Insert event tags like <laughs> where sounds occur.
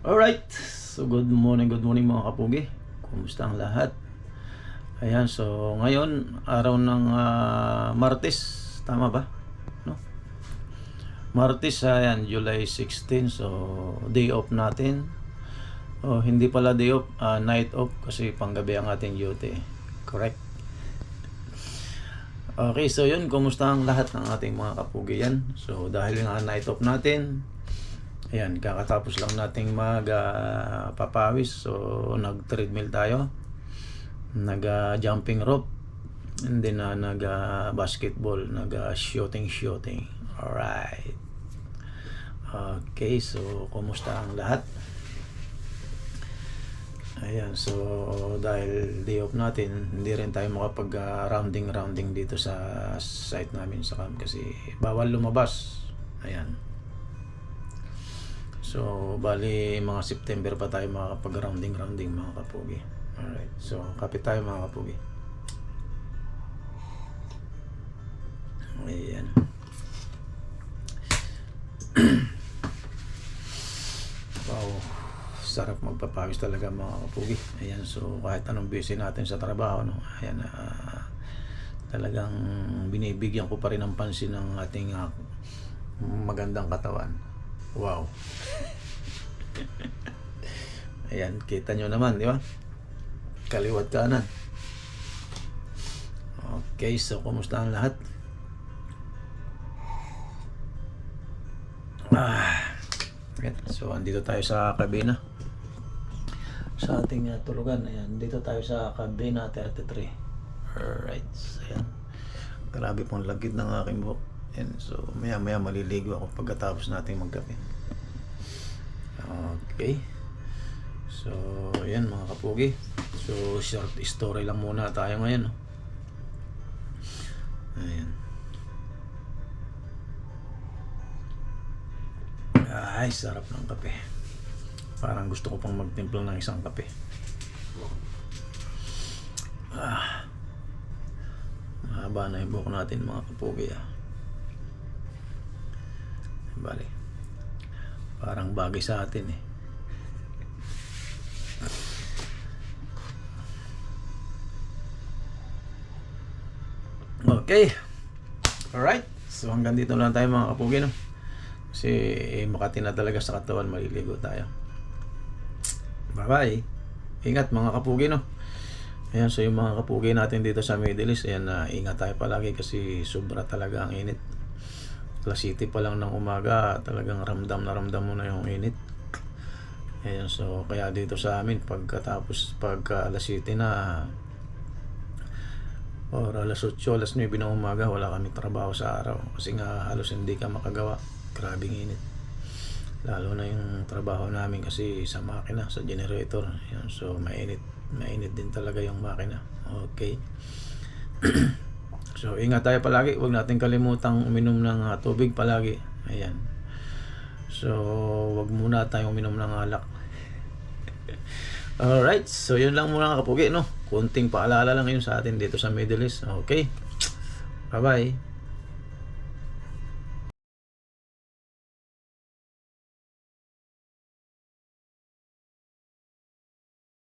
Alright, so good morning, good morning mga kapugi. Kumusta ang lahat? Ayan, so ngayon, araw ng ah, Martes, tama ba? No? Martes, ayan, July 16, so day off natin. Oh, hindi pala day off, ah, night off kasi panggabi ang ating duty. Correct? Okay, so yun, kumusta ang lahat ng ating mga kapugi yan? So dahil nga night off natin, Ayan, kakatapos lang nating magpapawis. so, nag-treadmill tayo. Nag-jumping rope. And then, uh, nag-basketball. Nag-shooting-shooting. Alright. Okay, so, kumusta ang lahat? Ayan, so, dahil day off natin, hindi rin tayo makapag-rounding-rounding dito sa site namin sa camp kasi bawal lumabas. Ayan. So, bali mga September pa tayo makakapag-rounding-rounding mga kapugi. Alright. So, kapit tayo mga kapugi. Ayan. <clears throat> wow. Sarap magpapawis talaga mga kapugi. Ayan. So, kahit anong busy natin sa trabaho, no? Ayan. ah, talagang binibigyan ko pa rin ng pansin ng ating ah, magandang katawan. Wow. Ayan, kita nyo naman, di ba? Kaliwat kanan. Okay, so kumusta ang lahat? Ah, ayan, so andito tayo sa kabina. Sa ating uh, tulugan, ayan, dito tayo sa kabina 33. Alright, ayan. Grabe pong lagid ng aking buhok. Ayan, so maya maya maliligo ako pagkatapos nating magkape. Okay. So, ayan mga kapugi. So, short story lang muna tayo ngayon. Ayan. Ay, sarap ng kape. Parang gusto ko pang magtimpla ng isang kape. Ah. Mahaba na yung buhok natin mga kapugi ah. Bali. Parang bagay sa atin eh. Okay. Alright. So hanggang dito lang tayo mga kapugi no. Kasi eh, makati na talaga sa katawan, maliligo tayo. Bye bye. Ingat mga kapugi no. Ayan, so yung mga kapugi natin dito sa Middle East, ayan na ingat tayo palagi kasi sobra talaga ang init. Alas City pa lang ng umaga, talagang ramdam na ramdam mo na yung init. Ayan, so kaya dito sa amin, pagkatapos, pagka alas City na, or alas 8, alas 9 ng umaga, wala kami trabaho sa araw. Kasi nga halos hindi ka makagawa. Grabing init. Lalo na yung trabaho namin kasi sa makina, sa generator. Ayan, so mainit. Mainit din talaga yung makina. Okay. <clears throat> So, ingat tayo palagi. Huwag natin kalimutang uminom ng ah, tubig palagi. Ayan. So, wag muna tayong uminom ng alak. <laughs> Alright. So, yun lang muna kapugi, no? Kunting paalala lang yun sa atin dito sa Middle East. Okay. Bye-bye.